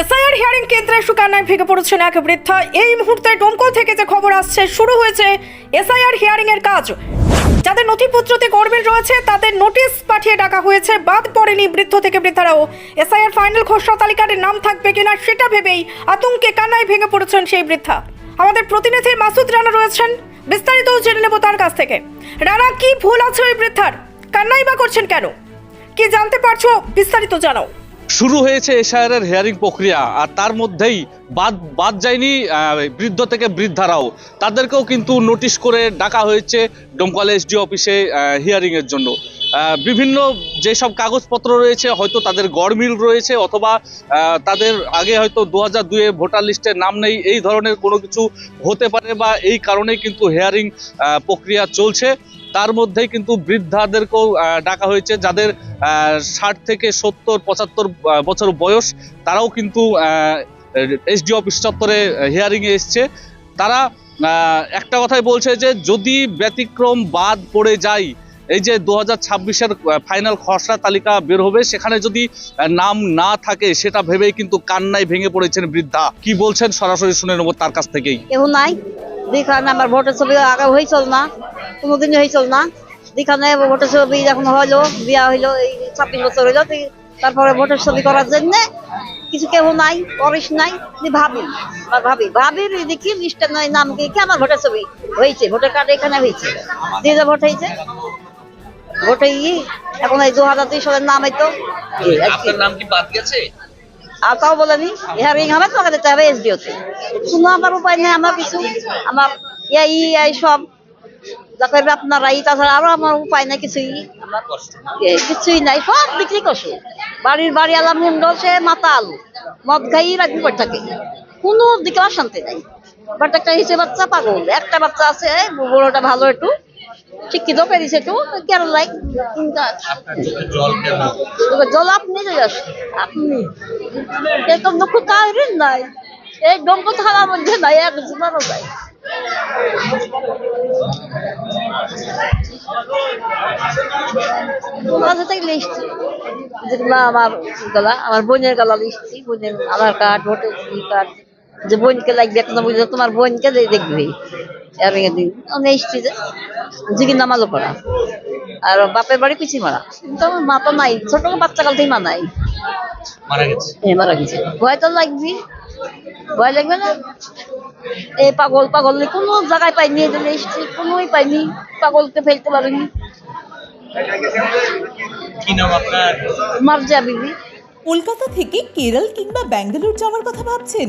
SIR hearing কেন্দ্রে সুকান্নায় ভেঙে পড়েছেন এক বৃদ্ধা। এই মুহূর্তে ডোমকল থেকে যে খবর আসছে, শুরু হয়েছে এসআইআর হিয়ারিং এর কাজ। যাদের নথিপত্রতে গড়মিল রয়েছে, তাদের নোটিশ পাঠিয়ে ডাকা হয়েছে। বাদ পড়েনি বৃদ্ধ থেকে বৃদ্ধারাও। এসআইআর ফাইনাল খসড়া তালিকার নাম থাকবে কিনা, সেটা ভেবেই আতঙ্কে কান্নায় ভেঙে পড়েছেন সেই বৃদ্ধা। আমাদের প্রতিনিধি মাসুদ রানা রয়েছেন। বিস্তারিত জেনে নেব তার কাছ থেকে। রানা, কি ভুল আছে ওই বৃদ্ধার? কান্নাই বা করছেন কেন? কি জানতে পারছ, বিস্তারিত জানাও। শুরু হয়েছে এশায়ারের হেয়ারিং প্রক্রিয়া, আর তার মধ্যেই বাদ বাদ যায়নি বৃদ্ধ থেকে বৃদ্ধারাও। তাদেরকেও কিন্তু নোটিশ করে ডাকা হয়েছে ডোমকল এসডি অফিসে হিয়ারিং এর জন্য। বিভিন্ন যেসব কাগজপত্র রয়েছে, হয়তো তাদের গড়মিল রয়েছে, অথবা তাদের আগে হয়তো দু হাজার দুয়ে ভোটার লিস্টের নাম নেই, এই ধরনের কোনো কিছু হতে পারে বা এই কারণেই কিন্তু হিয়ারিং প্রক্রিয়া চলছে। তার মধ্যেই কিন্তু বৃদ্ধাদেরকেও ডাকা হয়েছে, যাদের ষাট থেকে সত্তর, পঁচাত্তর বছর বয়স, তারাও কিন্তু এসডি অফিস চত্বরে হিয়ারিং এ এসছে। তারা একটা কথাই বলছে যে, যদি ব্যতিক্রম বাদ পড়ে যায়, এই যে দু হাজার ফাইনাল খসড়া তালিকা বের হবে, সেখানে যদি নাম না থাকে, সেটা ভেবেই কিন্তু কান্নায় ভেঙে পড়েছেন বৃদ্ধা। কি বলছেন? সরাসরি শুনে নেব তার কাছ থেকেই। কেউ নাই। যেখানে আমার ভোটের ছবি আগে হয়েছিল না। কোনোদিন হয়েছিল না। যেখানে ভোটের ছবি যখন হইল বিয়া হইল এই ছাব্বিশ বছর হইল তারপরে ভোটের ছবি করার জন্য কিছু কেউ নাই পরিস নাই ভাবি। আর ভাবি ভাবির দেখি লিস্টে নাই নাম কি আমার ভোটের ছবি হয়েছে ভোটার কার্ড এখানে হয়েছে। দিয়ে যে ভোট হয়েছে ভোটে ই এখন এই দু হাজার দুই সালের নাম আর নাম কি বাদ গেছে? আর তাও বলেনি হিয়ারিং হবে তোমাকে দিতে হবে এসডিওতে। কোনো আমার উপায় নেই আমার কিছু আমার এই সব। যা করবে আপনারা এই তাছাড়া আরও আমার উপায় নাই কিছুই কিছুই নাই সব বিক্রি করছ বাড়ির বাড়ি আলা মুন্ডল সে মাতাল মদ খাই রাখবি থাকে? কোনো দিকে অশান্তি নাই। বাট একটা হিসেবে বাচ্চা পাগল একটা বাচ্চা আছে বড়টা ভালো একটু শিক্ষিত পেরেছে একটু লাইক জল আপনি আপনি? এরকম দুঃখ কারেন নাই। এই ডঙ্ক থানার মধ্যে নাই এক জীবনও নাই। মাঝে থেকে লিখছি যেগুলো আমার গলা আমার বোনের গলা লিখছি বোনের আধার কার্ড ভোটার কার্ড যে বোনকে লাগবে একটা বুঝলে তোমার বোনকে দেখবে আমি আমি এসছি যে জিগি নামাজও পড়া। আর বাপের বাড়ি পিছিয়ে মারা। কিন্তু আমার মা তো নাই ছোট বাচ্চা কাল থেকে মা নাই। মারা গেছে। এ মারা গেছে। ভয় তো লাগবি ভয় লাগবে না? এই পাগল পাগল কোনো জায়গায় পাইনি এখানে এসেছি। কোনোই পাইনি। পাগলকে ফেলতে পারিনি। কি নাম আপনার? মার যাবি কলকাতা থেকে কেরল কিংবা ব্যাঙ্গালোর যাওয়ার কথা ভাবছেন?